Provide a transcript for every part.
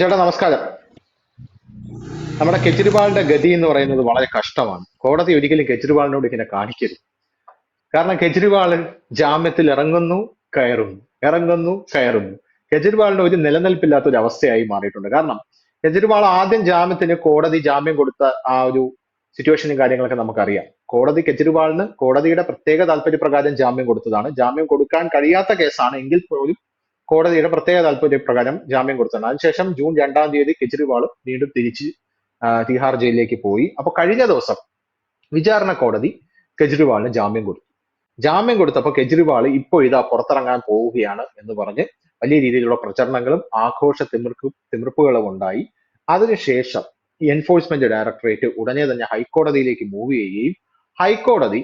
ചേട്ടാ നമസ്കാരം. നമ്മുടെ കെജ്രിവാളിന്റെ ഗതി എന്ന് പറയുന്നത് വളരെ കഷ്ടമാണ്. കോടതി ഒരിക്കലും കെജ്രിവാളിനോട് ഇങ്ങനെ കാണിക്കരുത്. കാരണം കെജ്രിവാൾ ജാമ്യത്തിൽ ഇറങ്ങുന്നു കയറുന്നു. ഇറങ്ങുന്നു കയറുന്നു. കെജ്രിവാളിന് ഒരു നിലനിൽപ്പില്ലാത്ത ഒരു അവസ്ഥയായി മാറിയിട്ടുണ്ട്. കാരണം കെജ്രിവാൾ ആദ്യം ജാമ്യത്തിന് കോടതി ജാമ്യം കൊടുത്ത ആ ഒരു സിറ്റുവേഷനും കാര്യങ്ങളൊക്കെ നമുക്കറിയാം. കോടതി കെജ്രിവാളിന് കോടതിയുടെ പ്രത്യേക താല്പര്യപ്രകാരം ജാമ്യം കൊടുത്തതാണ്. ജാമ്യം കൊടുക്കാൻ കഴിയാത്ത കേസാണ് എങ്കിൽ പോലും കോടതിയുടെ പ്രത്യേക താല്പര്യപ്രകാരം ജാമ്യം കൊടുത്തതാണ്. അതിനുശേഷം ജൂൺ രണ്ടാം തീയതി കെജ്രിവാൾ വീണ്ടും തിരിച്ച് തിഹാർ ജയിലിലേക്ക് പോയി. അപ്പൊ കഴിഞ്ഞ ദിവസം വിചാരണ കോടതി കെജ്രിവാളിന് ജാമ്യം കൊടുത്തു. ജാമ്യം കൊടുത്തപ്പോൾ കെജ്രിവാൾ ഇപ്പോൾ ഇതാ പുറത്തിറങ്ങാൻ പോവുകയാണ് എന്ന് പറഞ്ഞ് വലിയ രീതിയിലുള്ള പ്രചരണങ്ങളും ആഘോഷ തിമിർപ്പ് തിമിർപ്പുകളും ഉണ്ടായി. അതിനുശേഷം എൻഫോഴ്സ്മെന്റ് ഡയറക്ടറേറ്റ് ഉടനെ തന്നെ ഹൈക്കോടതിയിലേക്ക് മൂവ് ചെയ്യുകയും ഹൈക്കോടതി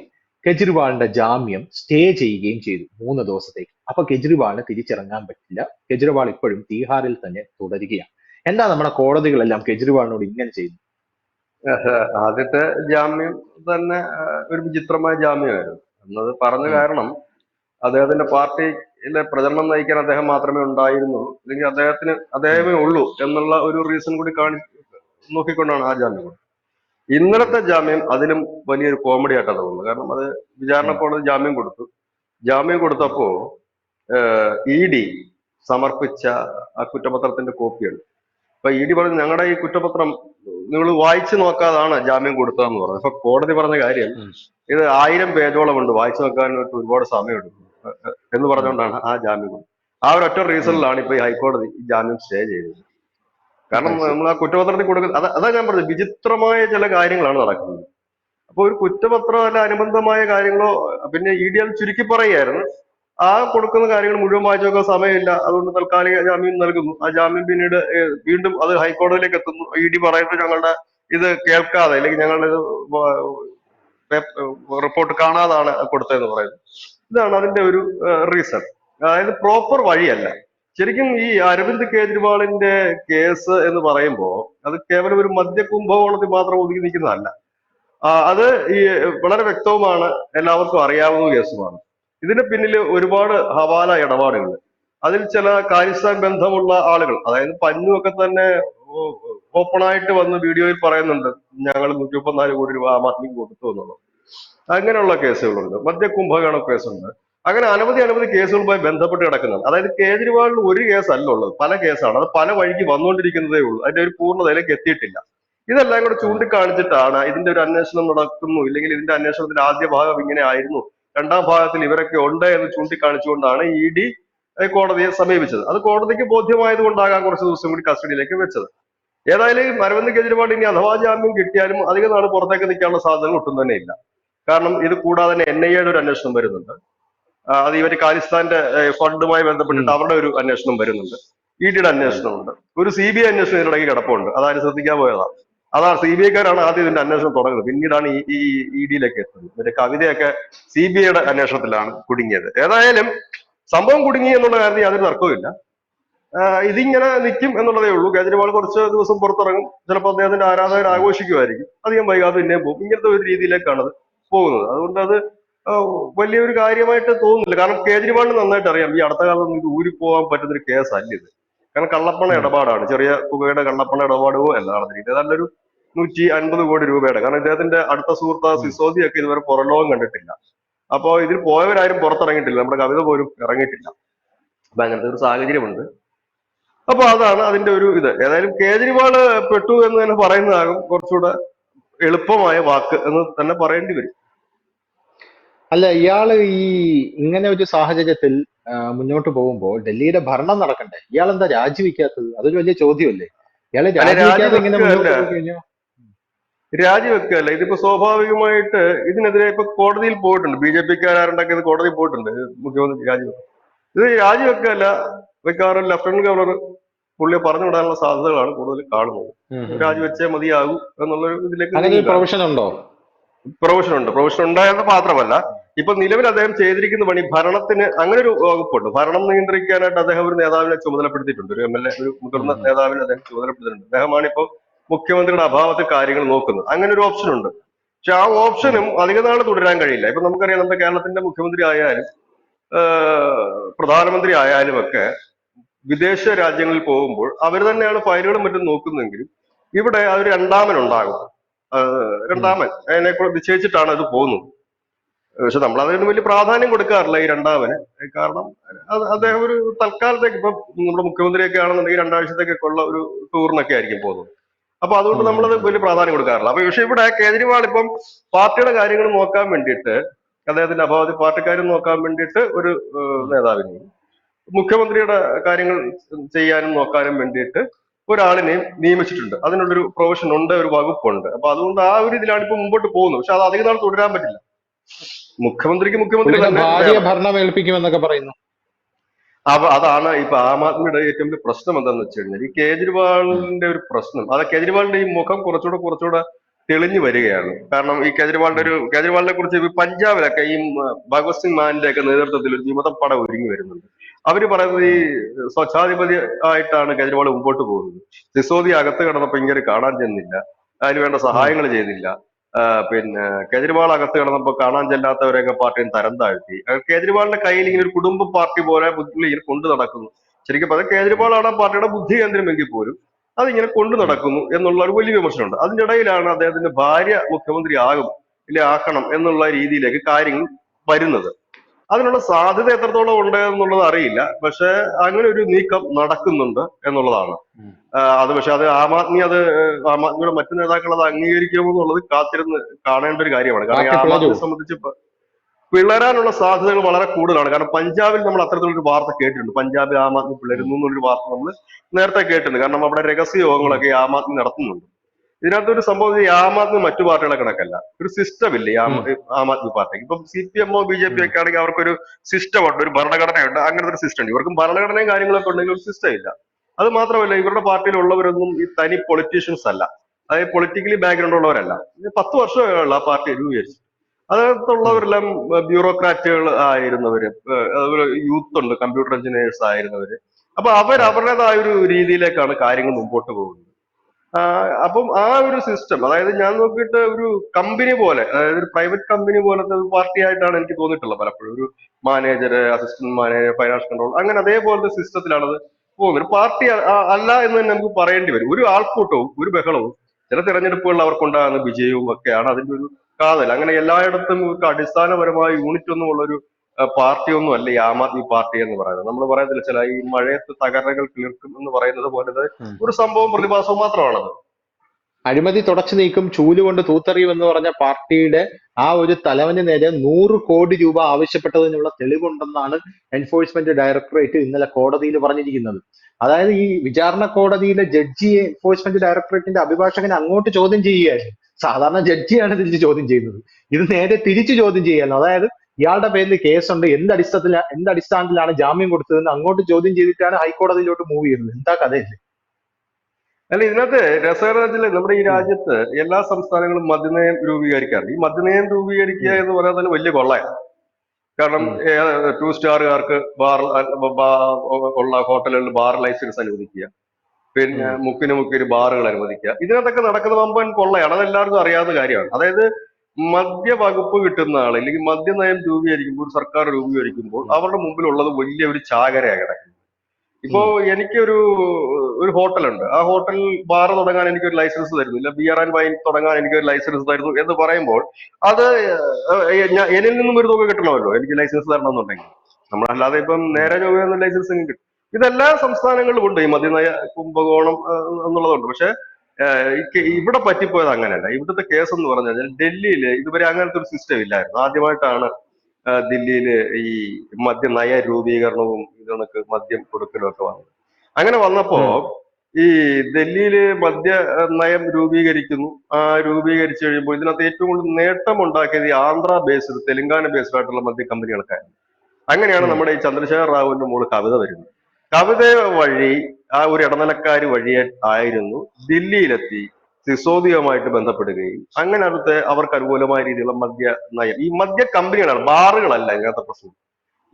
കെജ്രിവാളിന്റെ ജാമ്യം സ്റ്റേ ചെയ്യുകയും ചെയ്തു മൂന്ന് ദിവസത്തേക്ക്. അപ്പൊ കെജ്രിവാളിന് തിരിച്ചിറങ്ങാൻ പറ്റില്ല. കെജ്രിവാൾ ഇപ്പോഴും തീഹാറിൽ തന്നെ തുടരുകയാണ്. എന്താ നമ്മുടെ കോടതികളെല്ലാം കെജ്രിവാളിനോട് ഇങ്ങനെ ചെയ്യുന്നു ആദ്യത്തെ ജാമ്യം തന്നെ ഒരു വിചിത്രമായ ജാമ്യമായിരുന്നു. എന്നത് പറഞ്ഞ കാരണം അദ്ദേഹത്തിന്റെ പാർട്ടിയിലെ പ്രചരണം നയിക്കാൻ അദ്ദേഹം മാത്രമേ ഉണ്ടായിരുന്നുള്ളൂ. അല്ലെങ്കിൽ അദ്ദേഹത്തിന് അദ്ദേഹമേ ഉള്ളൂ എന്നുള്ള ഒരു റീസൺ കൂടി കാണി നോക്കിക്കൊണ്ടാണ് ആ ജാമ്യം. ഇന്നലത്തെ ജാമ്യം അതിലും വലിയൊരു കോമഡി ആയിട്ടാണ് തോന്നുന്നത്. കാരണം അത് വിചാരണ കോടതി ജാമ്യം കൊടുത്തു. ജാമ്യം കൊടുത്തപ്പോ ഇ ഡി സമർപ്പിച്ച ആ കുറ്റപത്രത്തിന്റെ കോപ്പിയാണ് അപ്പൊ ഇ ഡി പറഞ്ഞു ഞങ്ങളുടെ ഈ കുറ്റപത്രം നിങ്ങൾ വായിച്ചു നോക്കാതാണ് ജാമ്യം കൊടുത്തതെന്ന് പറഞ്ഞു. അപ്പൊ കോടതി പറഞ്ഞ കാര്യം ഇത് ആയിരം പേജോളം ഉണ്ട് വായിച്ചു നോക്കാനായിട്ട് ഒരുപാട് സമയം എടുക്കും എ- എ- എന്ന് പറഞ്ഞുകൊണ്ടാണ് ആ ജാമ്യം കൊടുത്തത്. ആ ഒരു ഒറ്റ റീസണിലാണ് ഇപ്പൊ ഈ ഹൈക്കോടതി ഈ ജാമ്യം സ്റ്റേ ചെയ്തത്. കാരണം നമ്മൾ ആ കുറ്റപത്രത്തിൽ കൊടുക്കുന്ന അതാ അതാ ഞാൻ പറഞ്ഞത്. വിചിത്രമായ ചില കാര്യങ്ങളാണ് നടക്കുന്നത്. അപ്പൊ ഒരു കുറ്റപത്രം അല്ല അനുബന്ധമായ കാര്യങ്ങളോ പിന്നെ ഇ ഡി അത് ചുരുക്കി പറയുകയായിരുന്നു. ആ കൊടുക്കുന്ന കാര്യങ്ങൾ മുഴുവൻ വായിച്ചു നോക്കാൻ സമയമില്ല. അതുകൊണ്ട് തൽക്കാലിക ജാമ്യം നൽകുന്നു. ആ ജാമ്യം പിന്നീട് വീണ്ടും അത് ഹൈക്കോടതിയിലേക്ക് എത്തുന്നു. ഇ ഡി പറയുന്നത് ഞങ്ങളുടെ ഇത് കേൾക്കാതെ അല്ലെങ്കിൽ ഞങ്ങളുടെ ഇത് റിപ്പോർട്ട് കാണാതാണ് കൊടുത്തതെന്ന് പറയുന്നത്. ഇതാണ് അതിന്റെ ഒരു റീസൺ. അതായത് പ്രോപ്പർ വഴിയല്ല. ശരിക്കും ഈ അരവിന്ദ് കേജ്രിവാളിന്റെ കേസ് എന്ന് പറയുമ്പോൾ അത് കേവലം ഒരു മദ്യ കുംഭകോണത്തിൽ മാത്രം ഒതുങ്ങി നിൽക്കുന്നതല്ല. അത് ഈ വളരെ വ്യക്തവുമാണ് എല്ലാവർക്കും അറിയാവുന്ന കേസുമാണ്. ഇതിന് പിന്നിൽ ഒരുപാട് ഹവാല ഇടപാടുകൾ. അതിൽ ചില കാര്യസ്ഥാൻ ബന്ധമുള്ള ആളുകൾ അതായത് പന്നുവൊക്കെ തന്നെ ഓപ്പണായിട്ട് വന്ന് വീഡിയോയിൽ പറയുന്നുണ്ട് ഞങ്ങൾ നൂറ്റി മുപ്പത്തിനാല് കോടി രൂപ ആം ആദ്മിക്ക് കൊടുത്തു എന്നുള്ളത്. അങ്ങനെയുള്ള കേസുകളുണ്ട്. മദ്യ കുംഭകോണ കേസുണ്ട്. അങ്ങനെ അനവധി അനവധി കേസുകളുമായി ബന്ധപ്പെട്ട് കിടക്കുന്നതാണ് അതായത് കേജ്രിവാളിൽ ഒരു കേസല്ല ഉള്ളത്. പല കേസാണ്. അത് പല വഴിക്ക് വന്നുകൊണ്ടിരിക്കുന്നതേ ഉള്ളൂ. അതിന്റെ ഒരു പൂർണതയിലേക്ക് എത്തിയിട്ടില്ല. ഇതെല്ലാം കൂടെ ചൂണ്ടിക്കാണിച്ചിട്ടാണ് ഇതിന്റെ ഒരു അന്വേഷണം നടക്കുന്നു. ഇല്ലെങ്കിൽ ഇതിന്റെ അന്വേഷണത്തിന്റെ ആദ്യ ഭാഗം ഇങ്ങനെ ആയിരുന്നു. രണ്ടാം ഭാഗത്തിൽ ഇവരൊക്കെ ഉണ്ട് എന്ന് ചൂണ്ടിക്കാണിച്ചുകൊണ്ടാണ് ഇ ഡി കോടതിയെ സമീപിച്ചത്. അത് കോടതിക്ക് ബോധ്യമായത് കൊണ്ടാകാം കുറച്ച് ദിവസം കൂടി കസ്റ്റഡിയിലേക്ക് വെച്ചത്. ഏതായാലും അരവിന്ദ് കെജ്രിവാൾ ഇനി അഥവാ ജാമ്യം കിട്ടിയാലും അധിക നാൾ പുറത്തേക്ക് നിൽക്കാനുള്ള സാധ്യതകൾ ഒട്ടും തന്നെ ഇല്ല. കാരണം ഇത് കൂടാതെ തന്നെ എൻ ഐ എയുടെ ഒരു അന്വേഷണം വരുന്നുണ്ട്. അത് ഇവർ ഖാലിസ്ഥാന്റെ ഫണ്ടുമായി ബന്ധപ്പെട്ടിട്ട് അവരുടെ ഒരു അന്വേഷണം വരുന്നുണ്ട്. ഇ ഡിയുടെ അന്വേഷണമുണ്ട്. ഒരു സി ബി ഐ അന്വേഷണം ഇതിനിടയ്ക്ക് കിടപ്പുണ്ട്. അതാരും ശ്രദ്ധിക്കാൻ പോയതാണ് അതാണ് സി ബി ഐക്കാരാണ് ആദ്യം ഇതിന്റെ അന്വേഷണം തുടങ്ങുന്നത്. പിന്നീടാണ് ഈ ഈ ഇ ഡിയിലേക്ക് എത്തുന്നത്. പിന്നെ കവിതയൊക്കെ സി ബി ഐയുടെ അന്വേഷണത്തിലാണ് കുടുങ്ങിയത്. ഏതായാലും സംഭവം കുടുങ്ങി എന്നുള്ള കാര്യത്തിൽ യാതൊരു തർക്കവുമില്ല. ഇതിങ്ങനെ നിൽക്കും എന്നുള്ളതേ ഉള്ളൂ. കേജ്രിവാൾ കുറച്ച് ദിവസം പുറത്തിറങ്ങും. ചിലപ്പോൾ അദ്ദേഹത്തിന്റെ ആരാധകർ ആഘോഷിക്കുമായിരിക്കും. അധികം വൈകാതെ പിന്നെയും പോകും. ഇങ്ങനത്തെ ഒരു രീതിയിലേക്കാണ് അത് പോകുന്നത്. അതുകൊണ്ട് അത് വലിയൊരു കാര്യമായിട്ട് തോന്നുന്നില്ല. കാരണം കേജ്രിവാളിന് നന്നായിട്ട് അറിയാം. ഈ അടുത്ത കാലത്ത് ഇത് ഊരിപ്പോകാൻ പറ്റുന്നൊരു കേസല്ല ഇത്. കാരണം കള്ളപ്പണ ഇടപാടാണ്. ചെറിയ തുകയുടെ കള്ളപ്പണ ഇടപാടോ അല്ല നടന്നിരിക്കുന്നത് ഒരു നൂറ്റി അൻപത് കോടി രൂപയുടെ. കാരണം ഇദ്ദേഹത്തിന്റെ അടുത്ത സുഹൃത്ത് സിസോദി സിസോദിയൊക്കെ ഇതുവരെ പുറലോകം കണ്ടിട്ടില്ല. അപ്പോ ഇതിൽ പോയവരാരും പുറത്തിറങ്ങിയിട്ടില്ല. നമ്മുടെ കവിത പോലും ഇറങ്ങിയിട്ടില്ല. അപ്പൊ അങ്ങനത്തെ ഒരു സാഹചര്യമുണ്ട്. അപ്പൊ അതാണ് അതിന്റെ ഒരു ഇത്. ഏതായാലും കേജ്രിവാൾ പെട്ടു എന്ന് തന്നെ പറയുന്നതാകും കുറച്ചുകൂടെ എളുപ്പമായ വാക്ക് എന്ന് തന്നെ പറയേണ്ടി വരും. അല്ല ഇയാൾ ഈ ഇങ്ങനെ ഒരു സാഹചര്യത്തിൽ മുന്നോട്ട് പോകുമ്പോൾ ഡൽഹിയുടെ ഭരണം നടക്കണ്ടേ? ഇയാൾ എന്താ രാജിവെക്കാത്തത്? അതൊരു വലിയ ചോദ്യമല്ലേ? ഇയാളെ രാജിവെക്കാതെ ഇങ്ങനെ മുന്നോട്ട്. പോയി രാജിവെക്കുകയല്ല ഇതിപ്പോ സ്വാഭാവികമായിട്ട് ഇതിനെതിരെ ഇപ്പൊ കോടതിയിൽ പോയിട്ടുണ്ട്. ബി ജെ പിക്കാരുണ്ടൊക്കെ ഇത് കോടതിയിൽ പോയിട്ടുണ്ട്. മുഖ്യമന്ത്രി രാജിവെക്കും ഇത് രാജിവെക്കല്ല വെക്കാറും ലഫ്റ്റനന്റ് ഗവർണർ പുള്ളിയെ പറഞ്ഞു വിടാനുള്ള സാധ്യതകളാണ് കൂടുതൽ കാണുന്നത്. രാജിവെച്ചേ മതിയാകൂ എന്നുള്ള ഒരു ഇതിലേക്ക് പ്രൊവിഷൻ ഉണ്ടോ? പ്രൊഫഷൻ ഉണ്ട്. പ്രൊവിഷൻ ഉണ്ടായത് മാത്രമല്ല ഇപ്പൊ നിലവിൽ അദ്ദേഹം ചെയ്തിരിക്കുന്ന പണി ഭരണത്തിന് അങ്ങനെ ഒരു വകുപ്പുണ്ട്. ഭരണം നിയന്ത്രിക്കാനായിട്ട് അദ്ദേഹം ഒരു നേതാവിനെ ചുമതലപ്പെടുത്തിയിട്ടുണ്ട്. ഒരു എം എൽ എ ഒരു മുതിർന്ന. നേതാവിനെ അദ്ദേഹം ചുമതലപ്പെടുത്തിയിട്ടുണ്ട്. അദ്ദേഹമാണ് ഇപ്പൊ മുഖ്യമന്ത്രിയുടെ അഭാവത്തിൽ കാര്യങ്ങൾ നോക്കുന്നത്. അങ്ങനെ ഒരു ഓപ്ഷൻ ഉണ്ട്. പക്ഷെ ആ ഓപ്ഷനും അധിക നാൾ തുടരാൻ കഴിയില്ല. ഇപ്പൊ നമുക്കറിയാം നമ്മുടെ കേരളത്തിന്റെ മുഖ്യമന്ത്രി ആയാലും പ്രധാനമന്ത്രി ആയാലും ഒക്കെ വിദേശ രാജ്യങ്ങളിൽ പോകുമ്പോൾ അവർ തന്നെയാണ് ഫയലുകളും മറ്റും നോക്കുന്നതെങ്കിലും ഇവിടെ അത് രണ്ടാമനുണ്ടാകും രണ്ടാമൻ. അതിനെ നിശ്ചയിച്ചിട്ടാണ് അത് പോകുന്നത്. പക്ഷെ നമ്മൾ അതിന് വലിയ പ്രാധാന്യം കൊടുക്കാറില്ല ഈ രണ്ടാമന്. കാരണം അദ്ദേഹം ഒരു തൽക്കാലത്തേക്ക് ഇപ്പൊ നമ്മുടെ മുഖ്യമന്ത്രിയൊക്കെ ആണെന്നുണ്ടെങ്കിൽ രണ്ടാഴ്ചത്തേക്കൊക്കെ ഒരു ടൂറിനൊക്കെ ആയിരിക്കും പോകുന്നത്. അപ്പൊ അതുകൊണ്ട് നമ്മളത് വലിയ പ്രാധാന്യം കൊടുക്കാറില്ല. അപ്പൊ പക്ഷെ ഇവിടെ കേജ്രിവാൾ ഇപ്പം പാർട്ടിയുടെ കാര്യങ്ങൾ നോക്കാൻ വേണ്ടിയിട്ട് അദ്ദേഹത്തിന്റെ അഭാവത്തിൽ പാർട്ടിക്കാരും നോക്കാൻ വേണ്ടിയിട്ട് ഒരു നേതാവിനെയും മുഖ്യമന്ത്രിയുടെ കാര്യങ്ങൾ ചെയ്യാനും നോക്കാനും വേണ്ടിയിട്ട് ഒരാളിനെ നിയമിച്ചിട്ടുണ്ട്. അതിനുള്ളൊരു പ്രൊവിഷൻ ഉണ്ട് ഒരു വകുപ്പുണ്ട്. അപ്പൊ അതുകൊണ്ട് ആ ഒരു ഇതിലാണ് ഇപ്പൊ മുമ്പോട്ട് പോകുന്നത്. പക്ഷെ അത് അധികം നാൾ തുടരാൻ പറ്റില്ല. മുഖ്യമന്ത്രിക്ക് മുഖ്യമന്ത്രി. പറയുന്നു. അപ്പൊ അതാണ് ഇപ്പൊ ആം ആദ്മിയുടെ ഏറ്റവും വലിയ പ്രശ്നം എന്താന്ന് വെച്ച് കഴിഞ്ഞാൽ ഈ കേജ്രിവാളിന്റെ ഒരു പ്രശ്നം. അത് കേജ്രിവാളിന്റെ ഈ മുഖം കുറച്ചുകൂടെ കുറച്ചുകൂടെ തെളിഞ്ഞു വരികയാണ്. കാരണം ഈ കേജ്രിവാളിന്റെ ഒരു കേജ്രിവാളിനെ കുറിച്ച് പഞ്ചാബിലൊക്കെ ഈ ഭഗത് സിംഗ് മാനിന്റെ ഒക്കെ നേതൃത്വത്തിൽ ഒരു വിമതപ്പട ഒരുങ്ങി വരുന്നുണ്ട്. അവർ പറയുന്നത് ഈ സ്വച്ഛാധിപതി ആയിട്ടാണ് കേജ്രിവാൾ മുമ്പോട്ട് പോകുന്നത്. സിസോദി അകത്ത് കിടന്നപ്പോ ഇങ്ങനെ കാണാൻ ചെന്നില്ല. അതിന് വേണ്ട സഹായങ്ങൾ ചെയ്തില്ല. പിന്നെ കേജ്രിവാൾ അകത്ത് കിടന്നപ്പോ കാണാൻ ചെല്ലാത്തവരെയൊക്കെ പാർട്ടിയും തരം താഴ്ത്തി. കേജ്രിവാളിന്റെ കയ്യിൽ ഇങ്ങനെ ഒരു കുടുംബ പാർട്ടി പോലെ പുള്ളി ഇങ്ങനെ കൊണ്ടു നടക്കുന്നു. ശരിക്കും പറഞ്ഞാൽ കേജ്രിവാളാണ് ആ പാർട്ടിയുടെ ബുദ്ധി കേന്ദ്രമെങ്കിൽ പോലും അതിങ്ങനെ കൊണ്ടു നടക്കുന്നു എന്നുള്ള ഒരു വലിയ വിമർശനമുണ്ട്. അതിന്റെ ഇടയിലാണ് അദ്ദേഹത്തിന്റെ ഭാര്യ മുഖ്യമന്ത്രി ആകും ഇല്ല ആക്കണം എന്നുള്ള രീതിയിലേക്ക് കാര്യങ്ങൾ വരുന്നത്. അതിനുള്ള സാധ്യത എത്രത്തോളം ഉണ്ട് എന്നുള്ളത് അറിയില്ല. പക്ഷെ അങ്ങനെ ഒരു നീക്കം നടക്കുന്നുണ്ട് എന്നുള്ളതാണ്. അത് പക്ഷെ അത് ആം ആദ്മി അത് ആം ആദ്മിയുടെ മറ്റു നേതാക്കൾ അത് അംഗീകരിക്കുമോ എന്നുള്ളത് കാത്തിരുന്ന് കാണേണ്ട ഒരു കാര്യമാണ്. കാരണം ആം ആദ്മിയെ? സംബന്ധിച്ച് പിളരാനുള്ള സാധ്യതകൾ വളരെ കൂടുതലാണ്. കാരണം പഞ്ചാബിൽ നമ്മൾ അത്തരത്തിലൊരു വാർത്ത കേട്ടിട്ടുണ്ട്. പഞ്ചാബിൽ ആം ആദ്മി പിളരുന്നു എന്നൊരു വാർത്ത നമ്മൾ നേരത്തെ കേട്ടിട്ടുണ്ട്. കാരണം അവിടെ രഹസ്യ യോഗങ്ങളൊക്കെ ആം ആദ്മി നടത്തുന്നുണ്ട്. ഇതിനകത്ത് ഒരു സംഭവം ആം ആദ്മി മറ്റു പാർട്ടികളെ കണക്കല്ല. ഒരു സിസ്റ്റം ഇല്ലേ ആം ആദ്മി പാർട്ടിക്ക്. ഇപ്പം സി പി എമ്മോ ബി ജെ പി ഒക്കെ ആണെങ്കിൽ അവർക്കൊരു സിസ്റ്റം ഉണ്ട് ഒരു ഭരണഘടനയുണ്ട് അങ്ങനത്തെ ഒരു സിസ്റ്റം ഉണ്ട്. ഇവർക്കും ഭരണഘടനയും കാര്യങ്ങളൊക്കെ ഉണ്ടെങ്കിൽ ഒരു സിസ്റ്റം ഇല്ല. അത് മാത്രമല്ല ഇവരുടെ പാർട്ടിയിലുള്ളവരൊന്നും ഈ തനി പൊളിറ്റീഷ്യൻസ് അല്ല. അതായത് പൊളിറ്റിക്കലി ബാക്ക്ഗ്രൗണ്ട് ഉള്ളവരല്ല. പത്ത് വർഷമേ ഉള്ളൂ ആ പാർട്ടി രൂപീകരിച്ചു അതിനകത്തുള്ളവരെല്ലാം ബ്യൂറോക്രാറ്റുകൾ ആയിരുന്നവര്. അതുപോലെ യൂത്ത് ഉണ്ട് കമ്പ്യൂട്ടർ എഞ്ചിനീയേഴ്സ് ആയിരുന്നവര്. അപ്പൊ അവർ അവരുടേതായ ഒരു രീതിയിലേക്കാണ് കാര്യങ്ങൾ മുമ്പോട്ട് പോകുന്നത്. അപ്പം ആ ഒരു സിസ്റ്റം അതായത് ഞാൻ നോക്കിയിട്ട് ഒരു കമ്പനി പോലെ അതായത് ഒരു പ്രൈവറ്റ് കമ്പനി പോലത്തെ ഒരു പാർട്ടി ആയിട്ടാണ് എനിക്ക് തോന്നിയിട്ടുള്ളത് പലപ്പോഴും. ഒരു manager assistant manager finance control അങ്ങനെ അതേപോലത്തെ സിസ്റ്റത്തിലാണ് അത് പോകുന്നത്. ഒരു പാർട്ടി അല്ല എന്ന് തന്നെ നമുക്ക് പറയേണ്ടി വരും. ഒരു ആൾക്കൂട്ടവും ഒരു ബഹളവും ചില തെരഞ്ഞെടുപ്പുകളിൽ അവർക്കുണ്ടാകുന്ന വിജയവും ഒക്കെയാണ് അതിന്റെ ഒരു കാതൽ. അങ്ങനെ എല്ലായിടത്തും അടിസ്ഥാനപരമായ യൂണിറ്റ് ഒന്നും ഉള്ള ഒരു പാർട്ടി ഒന്നും അല്ല ഈ ആം ആദ്മി പാർട്ടി എന്ന് പറയുന്നത്. നമ്മൾ പറയത്തില്ല ചില ഈ മഴയത്ത് തകരകൾ കിളിർക്കും എന്ന് പറയുന്നത് പോലെ. ഒരു സംഭവം പ്രതിഭാസവും മാത്രമാണത്. അഴിമതി തുടച്ചു നീക്കും ചൂൽ കൊണ്ട് തൂത്തെറിയും എന്ന് പറഞ്ഞ പാർട്ടിയുടെ ആ ഒരു തലവന് നേരെ നൂറ് കോടി രൂപ ആവശ്യപ്പെട്ടതിനുള്ള തെളിവുണ്ടെന്നാണ് എൻഫോഴ്സ്മെന്റ് ഡയറക്ടറേറ്റ് ഇന്നലെ കോടതിയിൽ പറഞ്ഞിരിക്കുന്നത്. അതായത് ഈ വിചാരണ കോടതിയിലെ ജഡ്ജിയെ എൻഫോഴ്സ്മെന്റ് ഡയറക്ടറേറ്റിന്റെ അഭിഭാഷകനെ അങ്ങോട്ട് ചോദ്യം ചെയ്യുകയായിരുന്നു. സാധാരണ ജഡ്ജിയാണ് തിരിച്ച് ചോദ്യം ചെയ്യുന്നത്. ഇത് നേരെ തിരിച്ചു ചോദ്യം ചെയ്യായിരുന്നു അതായത് ഇയാളുടെ പേരിൽ കേസുണ്ട്. എന്ത് അടിസ്ഥാനത്തിൽ എന്ത് അടിസ്ഥാനത്തിലാണ് ജാമ്യം കൊടുത്തതെന്ന് അങ്ങോട്ട് ചോദ്യം ചെയ്തിട്ടാണ് ഹൈക്കോടതിയിലോട്ട് മൂവ് ചെയ്യുന്നത്. എന്താ കഥയല്ലേ അല്ല ഇതിനകത്ത് രസകരത്തിൽ നമ്മുടെ ഈ രാജ്യത്ത് എല്ലാ സംസ്ഥാനങ്ങളും മദ്യനയം രൂപീകരിക്കാറുണ്ട്. ഈ മദ്യനയം രൂപീകരിക്കുക എന്ന് പറയാൻ തന്നെ വലിയ കൊള്ളയാണ്. കാരണം ടൂ സ്റ്റാറുകാർക്ക് ബാർ ഉള്ള ഹോട്ടലുകളിൽ ബാർ ലൈസൻസ് അനുവദിക്കുക. പിന്നെ. മുക്കിന് മുക്കിന് ബാറുകൾ അനുവദിക്കുക. ഇതിനകത്തൊക്കെ നടക്കുന്ന വമ്പൻ കൊള്ളയാണ്. അതെല്ലാവർക്കും അറിയാവുന്ന കാര്യമാണ്. അതായത് മദ്യവകുപ്പ് കിട്ടുന്ന ആൾ അല്ലെങ്കിൽ മദ്യനയം രൂപീകരിക്കുമ്പോൾ ഒരു സർക്കാർ രൂപീകരിക്കുമ്പോൾ അവരുടെ മുമ്പിലുള്ളത് വലിയ ഒരു ചാകരയാണ് കിടക്കുന്നത് ഇപ്പോ എനിക്കൊരു ഒരു ഹോട്ടലുണ്ട്. ആ ഹോട്ടൽ ബാർ തുടങ്ങാൻ എനിക്ക് ഒരു ലൈസൻസ് തരുന്നില്ല. ബിയർ ആൻഡ് വൈൻ തുടങ്ങാൻ എനിക്കൊരു ലൈസൻസ് തരുന്നു എന്ന് പറയുമ്പോൾ അത് എന്നിൽ നിന്നും ഒരു തുക കിട്ടണമല്ലോ. എനിക്ക് ലൈസൻസ് തരണം എന്നുണ്ടെങ്കിൽ നമ്മളല്ലാതെ ഇപ്പം നേരെ ചൊവ്വയൊന്നും ലൈസൻസ് കിട്ടും. ഇതെല്ലാ സംസ്ഥാനങ്ങളിലും ഉണ്ട്. ഈ മദ്യനയ കുംഭകോണം എന്നുള്ളതുണ്ട്. പക്ഷെ ഇവിടെ പറ്റിപ്പോയത് അങ്ങനെയല്ല. ഇവിടുത്തെ കേസ് എന്ന് പറഞ്ഞു കഴിഞ്ഞാൽ ഡൽഹിയിൽ ഇതുവരെ അങ്ങനത്തെ ഒരു സിസ്റ്റം ഇല്ലായിരുന്നു. ആദ്യമായിട്ടാണ് ദില്ലിയിൽ ഈ മദ്യ നയ രൂപീകരണവും ഇതൊക്കെ മദ്യം കൊടുക്കലും ഒക്കെ വന്നത്. അങ്ങനെ വന്നപ്പോ ഈ ഡൽഹിയിൽ മദ്യ നയം രൂപീകരിക്കുന്നു. ആ രൂപീകരിച്ചു കഴിയുമ്പോൾ ഇതിനകത്ത് ഏറ്റവും കൂടുതൽ നേട്ടം ഉണ്ടാക്കിയത് ഈ ആന്ധ്ര ബേസ്ഡ് തെലങ്കാന ബേസ്ഡ് ആയിട്ടുള്ള മദ്യ കമ്പനികൾക്കായിരുന്നു അങ്ങനെയാണ് നമ്മുടെ ഈ ചന്ദ്രശേഖർ റാവുവിന്റെ മോൾ കവിത വരുന്നത്. കവിത വഴി ആ ഒരു ഇടനിലക്കാരി വഴി ആയിരുന്നു ദില്ലിയിലെത്തി സിസോദിയുമായിട്ട് ബന്ധപ്പെടുകയും അങ്ങനെ അടുത്ത് അവർക്ക് അനുകൂലമായ രീതിയിലുള്ള മദ്യ നയം. ഈ മദ്യ കമ്പനികളാണ് ബാറുകളല്ല ഇങ്ങനത്തെ പ്രശ്നം.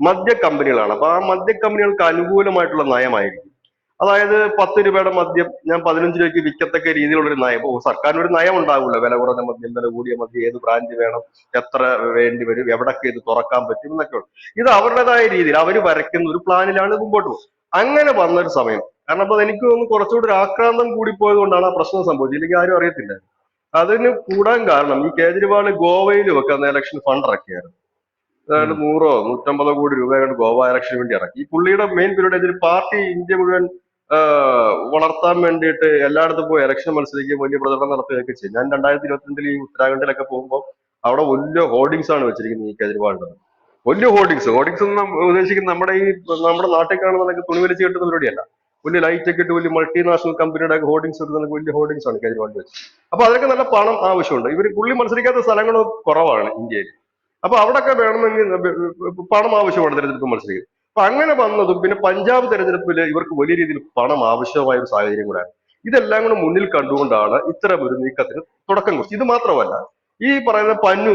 മദ്യ കമ്പനികളാണ്. അപ്പൊ ആ മദ്യ കമ്പനികൾക്ക് അനുകൂലമായിട്ടുള്ള നയമായിരിക്കും. അതായത് പത്ത് രൂപയുടെ മദ്യം ഞാൻ പതിനഞ്ച് രൂപയ്ക്ക് വിൽക്കത്തക്ക രീതിയിലുള്ള ഒരു നയം. സർക്കാരിന് ഒരു നയം ഉണ്ടാവില്ല വില കുറഞ്ഞ മദ്യം വില കൂടിയ മദ്യം ഏത് ബ്രാൻഡ് വേണം എത്ര വേണ്ടി വരും എവിടൊക്കെ ഇത് തുറക്കാൻ പറ്റും എന്നൊക്കെ ഉണ്ട് ഇത് അവരുടേതായ രീതിയിൽ അവർ വരയ്ക്കുന്ന ഒരു പ്ലാനിലാണ് മുമ്പോട്ട് പോകുന്നത്. അങ്ങനെ വന്നൊരു സമയം. കാരണം അപ്പൊ എനിക്ക് തോന്നുന്നു കുറച്ചുകൂടി ഒരു ആക്രാന്തം കൂടിപ്പോയത് കൊണ്ടാണ് ആ പ്രശ്നം സംഭവിച്ചത്. ഇല്ലെങ്കിൽ ആരും അറിയത്തില്ല. അതിന് കൂടാൻ കാരണം ഈ കേജ്രിവാൾ ഗോവയിൽ ഒക്കെ അന്ന് ഇലക്ഷൻ ഫണ്ട് ഇറക്കിയായിരുന്നു. അതായത് നൂറോ നൂറ്റമ്പതോ കോടി രൂപ കൊണ്ട് ഗോവ ഇലക്ഷന് വേണ്ടി ഇറക്കി. ഈ പുള്ളിയുടെ മെയിൻ പീരീഡ് ഇതിൽ പാർട്ടി ഇന്ത്യ മുഴുവൻ വളർത്താൻ വേണ്ടിയിട്ട് എല്ലായിടത്തും പോയി ഇലക്ഷൻ മത്സരിക്കുകയും വലിയ പ്രചരണം നടത്തുകയൊക്കെ ചെയ്യും ഞാൻ രണ്ടായിരത്തി ഇരുപത്തിരണ്ടിൽ ഈ ഉത്തരാഖണ്ഡിലൊക്കെ പോകുമ്പോൾ അവിടെ വലിയ ഹോർഡിങ്സ് ആണ് വെച്ചിരിക്കുന്നത് ഈ കേജ്രിവാളിന്റെ വലിയ ഹോർഡിങ്സ് ഹോർഡിങ്സ് എന്ന് ഉദ്ദേശിക്കുന്നത് നമ്മുടെ ഈ നമ്മുടെ നാട്ടിൽ കാണുന്ന തുണി വലിച്ച് കെട്ടുന്ന പരിപാടിയല്ല. വലിയ ലൈറ്റ് ഒക്കെ ഇട്ട് വലിയ മൾട്ടിനാഷണൽ കമ്പനിയുടെ ഹോർഡിങ്സ് എടുക്കുന്ന വലിയ ഹോർഡിങ്സ് ആണ് കേജ്രിവാളിന്റെ വെച്ച്. അപ്പൊ അതൊക്കെ നല്ല പണം ആവശ്യമുണ്ട്. ഇവർ പുള്ളി മത്സരിക്കാത്ത സ്ഥലങ്ങൾ കുറവാണ് ഇന്ത്യയിൽ. അപ്പൊ അവിടെയൊക്കെ വേണമെങ്കിൽ പണം ആവശ്യമാണ് തെരഞ്ഞെടുപ്പ് മത്സരിക്കുന്നത് അപ്പൊ അങ്ങനെ വന്നതും പിന്നെ പഞ്ചാബ് തെരഞ്ഞെടുപ്പിൽ ഇവർക്ക് വലിയ രീതിയിൽ പണം ആവശ്യമായ ഒരു സാഹചര്യം കൂടെയാണ് ഇതെല്ലാം കൂടെ മുന്നിൽ കണ്ടുകൊണ്ടാണ് ഇത്തരം ഒരു നീക്കത്തിന് തുടക്കം കുറിച്ചത്. ഇത് മാത്രമല്ല ഈ പറയുന്ന പന്നു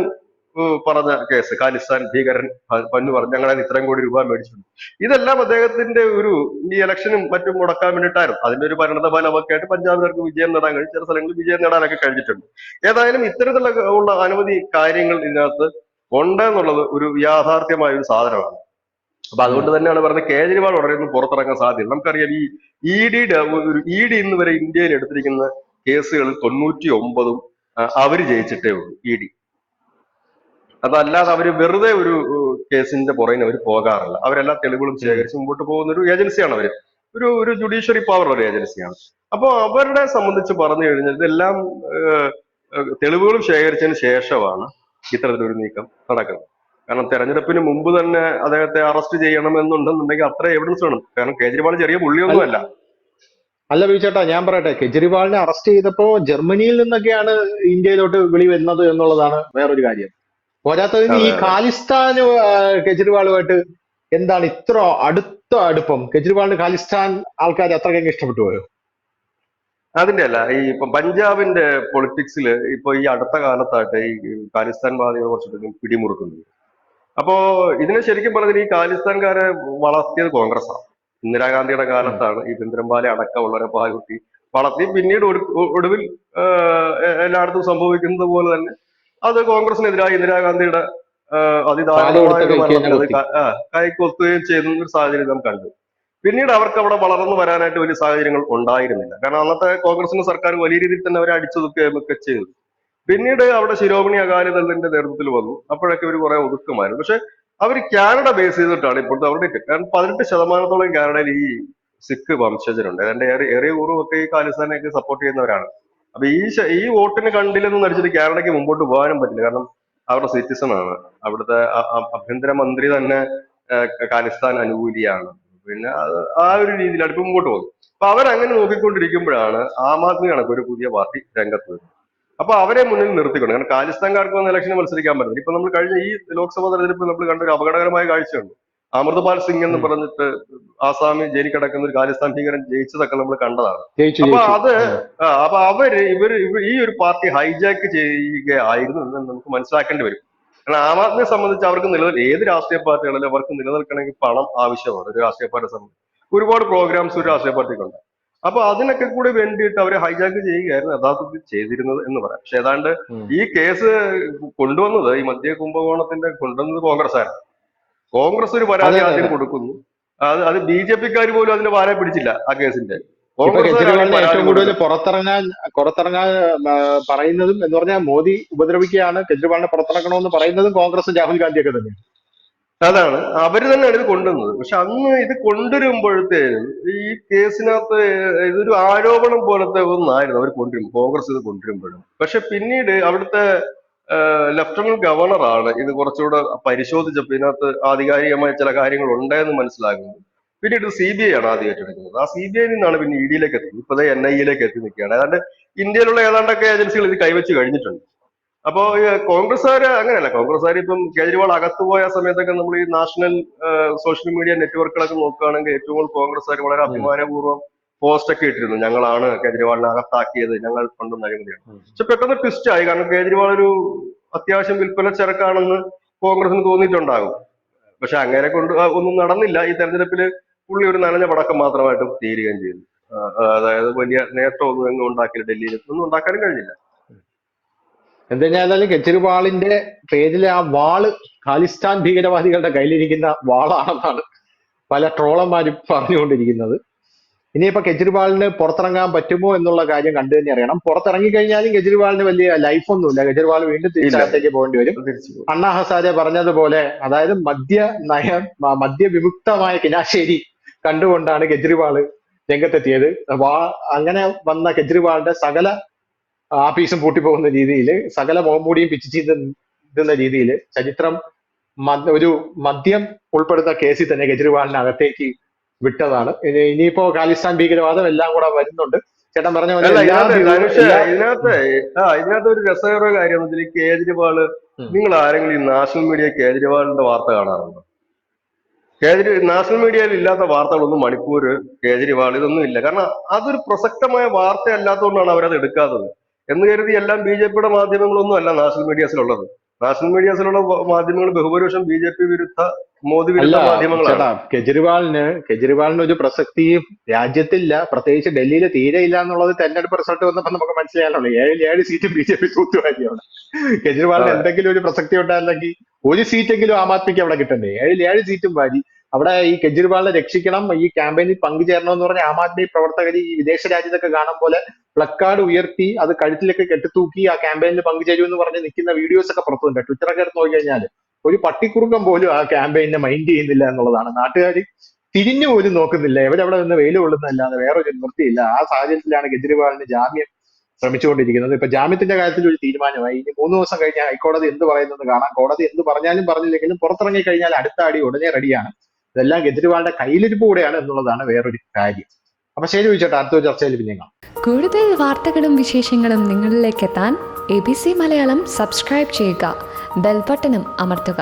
പറഞ്ഞ കേസ്. ഖാലിസ്ഥാൻ ഭീകരൻ പന്നു പറഞ്ഞു. ഞങ്ങളെ ഇത്രയും കോടി രൂപ മേടിച്ചിട്ടുണ്ട്. ഇതെല്ലാം അദ്ദേഹത്തിന്റെ ഒരു ഈ ഇലക്ഷനും മറ്റും മുടക്കാൻ വേണ്ടിയിട്ടായിരുന്നു. അതിന്റെ ഒരു പരിണത ഫലമൊക്കെ ആയിട്ട് പഞ്ചാബുകാർക്ക് വിജയം നേടാൻ കഴിഞ്ഞു ചില സ്ഥലങ്ങളിൽ വിജയം നേടാനൊക്കെ കഴിഞ്ഞിട്ടുണ്ട്. ഏതായാലും ഇത്തരത്തിലുള്ള ഉള്ള അനവധി കാര്യങ്ങൾ ഇതിനകത്ത് ഉണ്ട് എന്നുള്ളത് ഒരു യാഥാർത്ഥ്യമായ ഒരു സാധനമാണ്. അപ്പൊ അതുകൊണ്ട് തന്നെയാണ് പറഞ്ഞത് കേജ്രിവാൾ ഉടനെ ഒന്നും പുറത്തിറങ്ങാൻ സാധ്യത നമുക്കറിയാം ഈ ഇ ഡിയുടെ ഒരു ഇ ഡി ഇന്ന് വരെ ഇന്ത്യയിൽ എടുത്തിരിക്കുന്ന കേസുകളിൽ തൊണ്ണൂറ്റി ഒമ്പതും അവർ ജയിച്ചിട്ടേ ഉള്ളൂ. ഇ ഡി അതല്ലാതെ അവർ വെറുതെ ഒരു കേസിന്റെ പുറകിന് അവർ പോകാറില്ല. അവരെല്ലാ തെളിവുകളും ശേഖരിച്ച് മുമ്പോട്ട് പോകുന്ന ഒരു ഏജൻസിയാണ് അവർ ഒരു ഒരു ജുഡീഷ്യറി പവർ ഒരു ഏജൻസിയാണ്. അപ്പൊ അവരുടെ സംബന്ധിച്ച് പറഞ്ഞു കഴിഞ്ഞാൽ ഇതെല്ലാം തെളിവുകളും ശേഖരിച്ചതിന് ശേഷമാണ് ഇത്തരത്തിലൊരു നീക്കം നടക്കുന്നത്. കാരണം തെരഞ്ഞെടുപ്പിന് മുമ്പ് തന്നെ അദ്ദേഹത്തെ അറസ്റ്റ് ചെയ്യണം ചെയ്യണമെന്നുണ്ടെന്നുണ്ടെങ്കിൽ അത്ര എവിഡൻസ് വേണം. കാരണം കേജ്രിവാൾ ചെറിയ പുള്ളിയൊന്നുമല്ല. അല്ല ബിചേട്ടാ ഞാൻ പറയട്ടെ. കെജ്രിവാളിനെ അറസ്റ്റ് ചെയ്തപ്പോ ജർമ്മനിയിൽ നിന്നൊക്കെയാണ് ഇന്ത്യയിലോട്ട് വിളി വരുന്നത് എന്നുള്ളതാണ് വേറൊരു കാര്യം. പോരാത്തതിന് ഈ. ഖാലിസ്ഥാന് കെജ്രിവാളുമായിട്ട് എന്താണ് ഇത്ര അടുത്ത അടുപ്പം? കെജ്രിവാളിന് ഖാലിസ്ഥാൻ ആൾക്കാർ അത്രയ്ക്ക് ഇഷ്ടപ്പെട്ടു പോയോ? അതിന്റെ അല്ല ഈ ഇപ്പൊ പഞ്ചാബിന്റെ പൊളിറ്റിക്സിൽ ഇപ്പൊ ഈ അടുത്ത കാലത്തായിട്ട് ഈ ഖാലിസ്ഥാൻ വാദികൾ കുറച്ചിട്ട് പിടിമുറുക്കുന്നുണ്ട് അപ്പോ ഇതിനെ ശരിക്കും പറഞ്ഞാൽ ഈ ഖാലിസ്ഥാൻകാരെ വളർത്തിയത് കോൺഗ്രസ്സാണ്. ഇന്ദിരാഗാന്ധിയുടെ കാലത്താണ് ഈ ബിന്ദ്രംബാലെ അടക്കമുള്ളവരെ പാൽകുട്ടി വളർത്തി. പിന്നീട് ഒടുവിൽ എല്ലായിടത്തും സംഭവിക്കുന്നത് പോലെ തന്നെ അത് കോൺഗ്രസിനെതിരായി ഇന്ദിരാഗാന്ധിയുടെ അതിദാരുണമായ കൈക്കൊത്തുകയും ചെയ്യുന്ന ഒരു സാഹചര്യം നാം കണ്ടു. പിന്നീട് അവർക്ക് അവിടെ വളർന്നു വരാനായിട്ട് വലിയ സാഹചര്യങ്ങൾ ഉണ്ടായിരുന്നില്ല. കാരണം അന്നത്തെ കോൺഗ്രസിന്റെ സർക്കാർ വലിയ രീതിയിൽ തന്നെ അവരെ അടിച്ചൊതുക്കുകയും ഒക്കെ ചെയ്തു. പിന്നീട് അവിടെ ശിരോമണി അകാലിദളിന്റെ നേതൃത്വത്തിൽ വന്നു. അപ്പോഴൊക്കെ ഇവർ കുറെ ഒതുക്കമായിരുന്നു. പക്ഷെ അവർ കാനഡ ബേസ് ചെയ്തിട്ടാണ് ഇപ്പോഴത്തെ അവരുടെ. കാരണം പതിനെട്ട് ശതമാനത്തോളം കാനഡയിൽ ഈ സിഖ് വംശജരുണ്ട്. അതിന്റെ ഏറെ ഏറിയ പൂർവം ഒക്കെ ഈ ഖാലിസ്ഥാനെയൊക്കെ സപ്പോർട്ട് ചെയ്യുന്നവരാണ്. അപ്പൊ ഈ ഈ വോട്ടിന് കണ്ടില്ലെന്ന് നടിച്ചിട്ട് കാനഡയ്ക്ക് മുമ്പോട്ട് പോകാനും പറ്റില്ല. കാരണം അവരുടെ സിറ്റിസൺ ആണ്. അവിടുത്തെ ആ- ആ- ആഭ്യന്തര മന്ത്രി തന്നെ കാലിസ്ഥാൻ അനുകൂലിയാണ്. പിന്നെ ആ ഒരു രീതിയിൽ ഇപ്പൊ മുമ്പോട്ട് പോകുന്നത് അപ്പൊ അവരങ്ങനെ നോക്കിക്കൊണ്ടിരിക്കുമ്പോഴാണ് ആം ആദ്മി കണക്ക് ഒരു പുതിയ പാർട്ടി രംഗത്ത് വരുന്നത്. അപ്പൊ അവരെ മുന്നിൽ നിർത്തിക്കൊണ്ട് കാരണം ഖാലിസ്ഥാൻകാർക്ക് വന്ന ഇലക്ഷന് മത്സരിക്കാൻ പറ്റില്ല. ഇപ്പൊ നമ്മൾ കഴിഞ്ഞ ഈ ലോക്സഭാ തെരഞ്ഞെടുപ്പ് നമ്മൾ കണ്ട ഒരു അപകടകരമായ കാഴ്ചയുണ്ട്. അമൃതപാൽ സിംഗ് എന്ന് പറഞ്ഞിട്ട് ആസാമിൽ ജയിലിൽ കിടക്കുന്ന ഒരു ഖാലിസ്ഥാൻ ഭീകരൻ ജയിച്ചതൊക്കെ നമ്മൾ കണ്ടതാണ്. അപ്പൊ അത് അപ്പൊ അവർ ഇവർ ഈ ഒരു പാർട്ടി ഹൈജാക്ക് ചെയ്യുകയായിരുന്നു എന്ന് നമുക്ക് മനസ്സിലാക്കേണ്ടി വരും. കാരണം ആം ആദ്മിയെ സംബന്ധിച്ച് അവർക്ക് നിലനിൽ ഏത് രാഷ്ട്രീയ പാർട്ടികളിലും അവർക്ക് നിലനിൽക്കണമെങ്കിൽ പണം ആവശ്യമാണ് ഒരു രാഷ്ട്രീയ പാർട്ടിയെ സംബന്ധിച്ച്. ഒരുപാട് പ്രോഗ്രാംസ് ഒരു രാഷ്ട്രീയ പാർട്ടിക്കുണ്ട്. അപ്പൊ അതിനൊക്കെ കൂടി വേണ്ടിയിട്ട് അവരെ ഹൈജാക്ക് ചെയ്യുകയായിരുന്നു യഥാർത്ഥത്തിൽ ചെയ്തിരുന്നത് എന്ന് പറയാം. പക്ഷെ ഏതാണ്ട് ഈ കേസ് കൊണ്ടുവന്നത് ഈ മധ്യ കുംഭകോണത്തിന്റെ കൊണ്ടുവന്നത് കോൺഗ്രസ് ആയിരുന്നു കോൺഗ്രസ് ഒരു പരാതി ആദ്യം കൊടുക്കുന്നു. അത് അത് ബി ജെ പിക്കാർ പോലും അതിന്റെ വാരെ പിടിച്ചില്ല ആ കേസിന്റെ. ഏറ്റവും കൂടുതൽ പുറത്തിറങ്ങാൻ പുറത്തിറങ്ങാൻ പറയുന്നതും എന്ന് പറഞ്ഞാൽ മോദി ഉപദ്രവിക്കുകയാണ് കെജ്രിവാളിനെ പുറത്തിറക്കണമെന്ന് പറയുന്നതും കോൺഗ്രസും രാഹുൽ ഗാന്ധിയൊക്കെ തന്നെയാണ്. അതാണ്. അവർ തന്നെയാണ് ഇത് കൊണ്ടുവന്നത്. പക്ഷെ അന്ന് ഇത് കൊണ്ടുവരുമ്പോഴത്തേനും ഈ കേസിനകത്ത് ഇതൊരു ആരോപണം പോലത്തെ ഒന്നായിരുന്നു. അവർ കൊണ്ടുവരും കോൺഗ്രസ് ഇത് കൊണ്ടുവരുമ്പോഴും. പക്ഷെ പിന്നീട് അവിടുത്തെ ലഫ്റ്റനന്റ് ഗവർണറാണ് ഇത് കുറച്ചുകൂടെ പരിശോധിച്ചപ്പോൾ ഇതിനകത്ത് ആധികാരികമായ ചില കാര്യങ്ങൾ ഉണ്ടെന്ന് മനസ്സിലാകുന്നത്. പിന്നീട് സി ബി ഐ ആണ് ആദ്യം ഏറ്റെടുക്കുന്നത് ആ സി ബി ഐ നിന്നാണ് പിന്നെ ഇ ഡിയിലേക്ക് എത്തുന്നത് ഇപ്പോഴത്തെ എൻ ഐ യിലേക്ക് എത്തി നിൽക്കുകയാണ്. ഏതാണ്ട് ഇന്ത്യയിലുള്ള ഏതാണ്ടൊക്കെ ഏജൻസികൾ ഇത് കൈവച്ച് കഴിഞ്ഞിട്ടുണ്ട്. അപ്പോ കോൺഗ്രസ്സുകാർ അങ്ങനെയല്ല. കോൺഗ്രസ്സുകാർ ഇപ്പം കേജ്രിവാൾ അകത്ത് പോയ സമയത്തൊക്കെ നമ്മൾ ഈ നാഷണൽ സോഷ്യൽ മീഡിയ നെറ്റ്വർക്കുകളൊക്കെ നോക്കുകയാണെങ്കിൽ ഏറ്റവും കൂടുതൽ കോൺഗ്രസ്സുകാർ വളരെ അഭിമാനപൂർവം പോസ്റ്റ് ഒക്കെ ഇട്ടിരുന്നു. ഞങ്ങളാണ് കേജ്രിവാളിനെ അകത്താക്കിയത്. ഞങ്ങൾ കൊണ്ടുവന്ന അഴിമതിയാണ്. പക്ഷെ പെട്ടെന്ന് ട്വിസ്റ്റ് ആയി. കാരണം കേജ്രിവാൾ ഒരു അത്യാവശ്യം വിൽപ്പന ചരക്കാണെന്ന് കോൺഗ്രസിന് തോന്നിയിട്ടുണ്ടാകും. പക്ഷെ അങ്ങനെ കൊണ്ട് ഒന്നും നടന്നില്ല. ഈ തെരഞ്ഞെടുപ്പിൽ പുള്ളി ഒരു നനഞ്ഞ പടക്കം മാത്രമായിട്ട് തീരുകയും ചെയ്തു. അതായത് വലിയ നേട്ടമൊന്നും എങ്ങും ഉണ്ടാക്കില്ല ഡൽഹിയിൽ ഒന്നും ഉണ്ടാക്കാനും കഴിഞ്ഞില്ല. എന്തെന്നാലും കെജ്രിവാളിന്റെ പേരിലെ ആ വാൾ ഖാലിസ്ഥാൻ ഭീകരവാദികളുടെ കയ്യിലിരിക്കുന്ന വാളാണെന്നാണ് പല ട്രോളന്മാരും പറഞ്ഞുകൊണ്ടിരിക്കുന്നത്. ഇനിയിപ്പോ കെജ്രിവാളിന് പുറത്തിറങ്ങാൻ പറ്റുമോ എന്നുള്ള കാര്യം കണ്ടു തന്നെ അറിയണം. പുറത്തിറങ്ങി കഴിഞ്ഞാലും കെജ്രിവാളിന് വലിയ ലൈഫ് ഒന്നുമില്ല. കെജ്രിവാൾ വീണ്ടും തിരിച്ചകത്തേക്ക് പോകേണ്ടി വരും. അണ്ണാ ഹസാരെ പറഞ്ഞതുപോലെ അതായത് മദ്യ നയം മദ്യവിമുക്തമായ കിനാശേരി കണ്ടുകൊണ്ടാണ് കെജ്രിവാൾ രംഗത്തെത്തിയത്. വാ അങ്ങനെ വന്ന കെജ്രിവാളിന്റെ സകല ആഫീസും പൂട്ടിപ്പോകുന്ന രീതിയിൽ സകല മുഖംമൂടിയും പിച്ചു ചെയ്തുന്ന രീതിയിൽ ചരിത്രം ഒരു മദ്യം ഉൾപ്പെടുന്ന കേസിൽ തന്നെ കെജ്രിവാളിനെ അകത്തേക്ക് വിട്ടതാണ്. ഇനി ഇനിയിപ്പോ ഖാലിസ്ഥാൻ ഭീകരവാദം എല്ലാം കൂടെ വരുന്നുണ്ട്. ചേട്ടൻ പറഞ്ഞ പോലെ എല്ലാ ഇതിനകത്ത് ആ ഇതിനകത്ത് ഒരു രസകരമായ കാര്യം വെച്ചാൽ കേജ്രിവാൾ നിങ്ങൾ ആരെങ്കിലും ഈ നാഷണൽ മീഡിയ കേജ്രിവാളിന്റെ വാർത്ത കാണാറുണ്ടോ? കേജ്രി നാഷണൽ മീഡിയയിൽ ഇല്ലാത്ത വാർത്തകളൊന്നും മണിപ്പൂർ കേജ്രിവാൾ ഇതൊന്നും ഇല്ല. കാരണം അതൊരു പ്രസക്തമായ വാർത്ത അല്ലാത്തതുകൊണ്ടാണ് അവരത് എടുക്കാത്തത്. എന്ന് കരുതി എല്ലാം ബി ജെ പിയുടെ മാധ്യമങ്ങളൊന്നും അല്ല നാഷണൽ മീഡിയാസിലുള്ളത്. നാഷണൽ മീഡിയസിലുള്ള മാധ്യമങ്ങൾ ബഹുഭൂരിപക്ഷം ബി ജെ പി വിരുദ്ധ മോദി വിരുദ്ധ മാധ്യമങ്ങളാണ്. കെജ്രിവാളിന് കെജ്രിവാളിന് ഒരു പ്രസക്തിയും രാജ്യത്തില്ല പ്രത്യേകിച്ച് ഡൽഹിയിൽ തീരെ ഇല്ല എന്നുള്ളത് തെരഞ്ഞെടുപ്പ് റിസൾട്ട് വന്നപ്പോൾ നമുക്ക് മനസ്സിലായാലുള്ളൂ ഏഴിൽ ഏഴ് സീറ്റ് ബി ജെ പി തൂത്തുവാരിയാണ്. കെജ്രിവാളിന് എന്തെങ്കിലും ഒരു പ്രസക്തി ഉണ്ടായിരുന്നെങ്കിൽ ഒരു സീറ്റെങ്കിലും ആം ആദ്മിക്ക് അവിടെ കിട്ടണ്ടേ? ഏഴിൽ ഏഴ് സീറ്റും വാരി. അവിടെ ഈ കെജ്രിവാളിനെ രക്ഷിക്കണം ഈ ക്യാമ്പയിനിൽ പങ്കുചേരണം എന്ന് പറഞ്ഞ ആം ആദ്മി പ്രവർത്തകർ ഈ വിദേശ രാജ്യത്തൊക്കെ കാണും പോലെ പ്ലക്കാർഡ് ഉയർത്തി അത് കഴുത്തിലേക്ക് കെട്ടിത്തൂക്കി ആ ക്യാമ്പയിനിൽ പങ്കുചേരൂ എന്ന് പറഞ്ഞ് നിൽക്കുന്ന വീഡിയോസ് ഒക്കെ പുറത്തുണ്ട് ട്വിറ്ററൊക്കെ എടുത്ത് നോക്കി കഴിഞ്ഞാൽ ഒരു പട്ടിക്കുറുക്കം പോലും ആ ക്യാമ്പയിനെ മൈൻഡ് ചെയ്യുന്നില്ല എന്നുള്ളതാണ്. നാട്ടുകാർ തിരിഞ്ഞു പോലും നോക്കുന്നില്ല. എവിടെവിടെ നിന്ന് വെയിൽ കൊള്ളുന്നതല്ലാതെ വേറൊരു നിവൃത്തിയില്ല. ആ സാഹചര്യത്തിലാണ് കെജ്രിവാളിന് ജാമ്യം ശ്രമിച്ചുകൊണ്ടിരിക്കുന്നത്. ഇപ്പൊ ജാമ്യത്തിന്റെ കാര്യത്തിൽ ഒരു തീരുമാനമായി. ഇനി മൂന്ന് ദിവസം കഴിഞ്ഞാൽ ഹൈക്കോടതി എന്ത് പറയുന്നത് കാണാം. കോടതി എന്ത് പറഞ്ഞാലും പറഞ്ഞില്ലെങ്കിലും പുറത്തിറങ്ങി കഴിഞ്ഞാൽ അടുത്ത അടി ഉടനെ റെഡിയാണ്. ഇതെല്ലാം കെജ്രിവാളിന്റെ കയ്യിലിരിപ്പ് കൂടെയാണ് എന്നുള്ളതാണ് വേറൊരു കാര്യം. അപ്പൊ ശരി ചോദിച്ചോട്ടെ അടുത്ത ചർച്ചയിൽ പിന്നെ. കൂടുതൽ വാർത്തകളും വിശേഷങ്ങളും നിങ്ങളിലേക്ക് എത്താൻ A B C Malayalam subscribe ചെയ്യുക ബെൽബട്ടനും അമർത്തുക